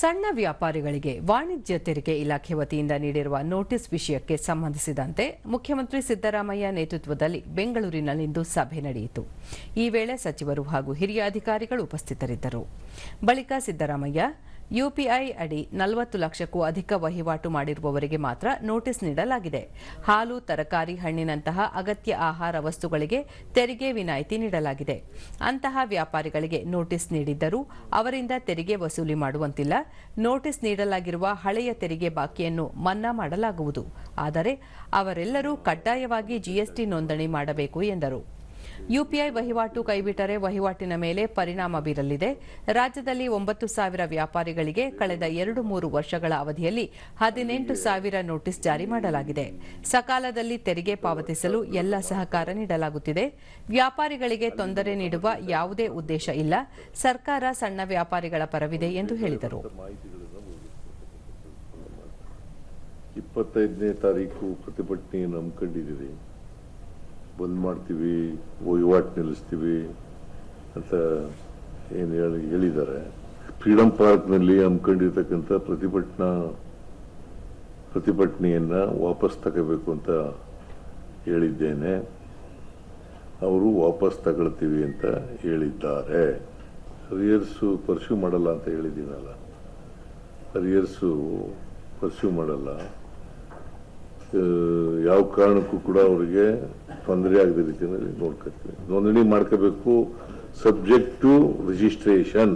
ಸಣ್ಣ ವ್ಯಾಪಾರಿಗಳಿಗೆ ವಾಣಿಜ್ಯ ತೆರಿಗೆ ಇಲಾಖೆ ವತಿಯಿಂದ ನೀಡಿರುವ ನೋಟಿಸ್ ವಿಷಯಕ್ಕೆ ಸಂಬಂಧಿಸಿದಂತೆ ಮುಖ್ಯಮಂತ್ರಿ ಸಿದ್ದರಾಮಯ್ಯ ನೇತೃತ್ವದಲ್ಲಿ ಬೆಂಗಳೂರಿನಲ್ಲಿಂದು ಸಭೆ ನಡೆಯಿತು. ಈ ವೇಳೆ ಸಚಿವರು ಹಾಗೂ ಹಿರಿಯ ಅಧಿಕಾರಿಗಳು ಉಪಸ್ಥಿತರಿದ್ದರು. ಬಳಿಕ ಸಿದ್ದರಾಮಯ್ಯ ಯುಪಿಐ ಅಡಿ ನಲವತ್ತು ಲಕ್ಷಕ್ಕೂ ಅಧಿಕ ವಹಿವಾಟು ಮಾಡಿರುವವರಿಗೆ ಮಾತ್ರ ನೋಟಿಸ್ ನೀಡಲಾಗಿದೆ. ಹಾಲು, ತರಕಾರಿ, ಹಣ್ಣಿನಂತಹ ಅಗತ್ಯ ಆಹಾರ ವಸ್ತುಗಳಿಗೆ ತೆರಿಗೆ ವಿನಾಯಿತಿ ನೀಡಲಾಗಿದೆ. ಅಂತಹ ವ್ಯಾಪಾರಿಗಳಿಗೆ ನೋಟಿಸ್ ನೀಡಿದ್ದರೂ ಅವರಿಂದ ತೆರಿಗೆ ವಸೂಲಿ ಮಾಡುವಂತಿಲ್ಲ. ನೋಟಿಸ್ ನೀಡಲಾಗಿರುವ ಹಳೆಯ ತೆರಿಗೆ ಬಾಕಿಯನ್ನು ಮನ್ನಾ ಮಾಡಲಾಗುವುದು. ಆದರೆ ಅವರೆಲ್ಲರೂ ಕಡ್ಡಾಯವಾಗಿ ಜಿಎಸ್ಟಿ ನೋಂದಣಿ ಮಾಡಬೇಕು ಎಂದರು. ಯುಪಿಐ ವಹಿವಾಟು ಕೈಬಿಟ್ಟರೆ ವಹಿವಾಟಿನ ಮೇಲೆ ಪರಿಣಾಮ ಬೀರಲಿದೆ. ರಾಜ್ಯದಲ್ಲಿ ಒಂಬತ್ತು ಸಾವಿರ ವ್ಯಾಪಾರಿಗಳಿಗೆ ಕಳೆದ ಎರಡು ಮೂರು ವರ್ಷಗಳ ಅವಧಿಯಲ್ಲಿ ಹದಿನೆಂಟು ಸಾವಿರ ನೋಟಿಸ್ ಜಾರಿ ಮಾಡಲಾಗಿದೆ. ಸಕಾಲದಲ್ಲಿ ತೆರಿಗೆ ಪಾವತಿಸಲು ಎಲ್ಲ ಸಹಕಾರ ನೀಡಲಾಗುತ್ತಿದೆ. ವ್ಯಾಪಾರಿಗಳಿಗೆ ತೊಂದರೆ ನೀಡುವ ಯಾವುದೇ ಉದ್ದೇಶ ಇಲ್ಲ. ಸರ್ಕಾರ ಸಣ್ಣ ವ್ಯಾಪಾರಿಗಳ ಪರವಿದೆ ಎಂದು ಹೇಳಿದರು. ಇಪ್ಪತ್ತೈದನೇ ತಾರೀಕು ಪ್ರತಿಭಟನೆಯನ್ನು ಹಮ್ಮಿಕೊಂಡಿದ್ದೀರಿ ಬಂದ್ ಮಾಡ್ತೀವಿ, ವಹಿವಾಟ್ ನಿಲ್ಲಿಸ್ತೀವಿ ಅಂತ ಏನು ಹೇಳಿ, ಹೇಳಿದ್ದಾರೆ. ಫ್ರೀಡಂ ಪಾರ್ಕ್ನಲ್ಲಿ ಹಮ್ಮಿಕೊಂಡಿರ್ತಕ್ಕಂಥ ಪ್ರತಿಭಟನಾ ಪ್ರತಿಭಟನೆಯನ್ನ ವಾಪಸ್ ತಗೋಬೇಕು ಅಂತ ಹೇಳಿದ್ದೇನೆ. ಅವರು ವಾಪಸ್ ತಗೊಳ್ತೀವಿ ಅಂತ ಹೇಳಿದ್ದಾರೆ. ಹರಿಯರ್ಸು ಪರ್ಸ್ಯೂ ಮಾಡಲ್ಲ ಅಂತ ಹೇಳಿದ್ದೀನಲ್ಲ. ಹರಿಯರ್ಸು ಪರ್ಸ್ಯೂ ಮಾಡಲ್ಲ. ಯಾವ ಕಾರಣಕ್ಕೂ ಕೂಡ ಅವರಿಗೆ ತೊಂದರೆ ಆಗದ ರೀತಿಯಲ್ಲಿ ನೋಡ್ಕೊತೀವಿ ನೋಂದಣಿ ಮಾಡ್ಕೋಬೇಕು. Subject to registration